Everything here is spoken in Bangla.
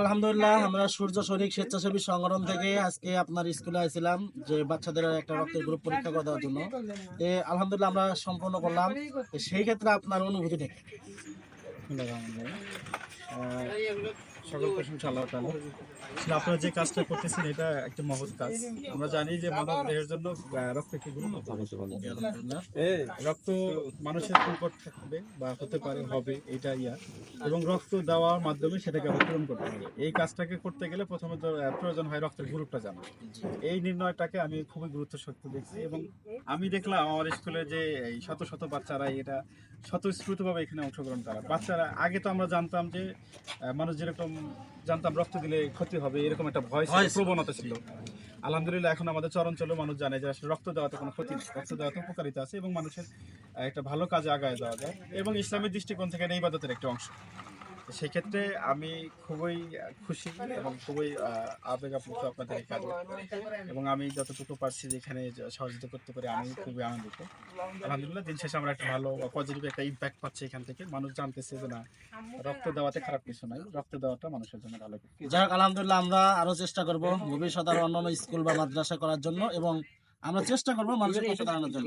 আলহামদুলিল্লাহ, আমরা সূর্য শরীর স্বেচ্ছাসেবী সংগঠন থেকে আজকে আপনার স্কুলে আইছিলাম যে বাচ্চাদের একটা রক্তের গ্রুপ পরীক্ষা করে দেওয়ার জন্য আলহামদুলিল্লাহ আমরা সম্পন্ন করলাম সেই ক্ষেত্রে আপনার অনুভূতি কি? সকল প্রশংসা আল্লাহ তাআলা। আসলে আপনারা যে কাজটা করতেছেন এটা একটা মহৎ কাজ। আমরা জানি যে মানব দেহের জন্য রক্ত একটি গুরুত্বপূর্ণ রক্ত মানুষের সংকট থাকবে বা হতে পারে হবে এটা ইয়া। এবং রক্ত দেওয়ার মাধ্যমে সেটাকে আবার পূরণ করতে হবে। এই কাজটাকে করতে গেলে প্রথমত আহ, প্রয়োজন হয় রক্তের গ্রুপটা জানা এই নির্ণয়টাকে আমি খুবই গুরুত্ব সত্য দেখছি এবং আমি দেখলাম আমার স্কুলে যে এই শত শত বাচ্চারা এটা স্বতঃস্ফূর্তভাবে এখানে অংশগ্রহণ করা। বাচ্চারা আগে তো আমরা জানতাম যে মানুষ যেরকম জানতাম রক্ত দিলে ক্ষতি হবে এরকম একটা ভয়। প্রবণতা ছিল। আলহামদুলিল্লাহ এখন আমাদের চরণ চলো মানুষ জানে যে আসলে রক্ত দেওয়াতে কোনো ক্ষতি নেই। রক্ত দেওয়াতে উপকারিতা আছে এবং মানুষের একটা ভালো কাজে আগায় যাওয়া যায়। এবং ইসলামের দৃষ্টিকোণ থেকে এই ইবাদতের একটা অংশ। সেক্ষেত্রে আমি খুবই খুশি এবং খুবই আবেগ আপ্লুত আপনাদের এই কাজে। এবং আমি যতটুকু পারছি যে এখানে সহযোগিতা করতে পারি, আমি খুবই আনন্দিত। আলহামদুলিল্লাহ, দিন শেষে আমরা একটা ভালো পজিটিভ একটা ইম্প্যাক্ট পাচ্ছি এখান থেকে। মানুষ জানতেছে যে না, রক্ত দেওয়াতে খারাপ কিছু নাই। রক্ত দেওয়াটা মানুষের জন্য ভালো যাই হোক, আলহামদুলিল্লাহ আমরা আরও চেষ্টা করব ভবিষ্যতে আরও অন্যান্য স্কুল বা মাদ্রাসা করার জন্য এবং আমরা চেষ্টা করব মানুষের পাশে দাঁড়ানোর জন্য।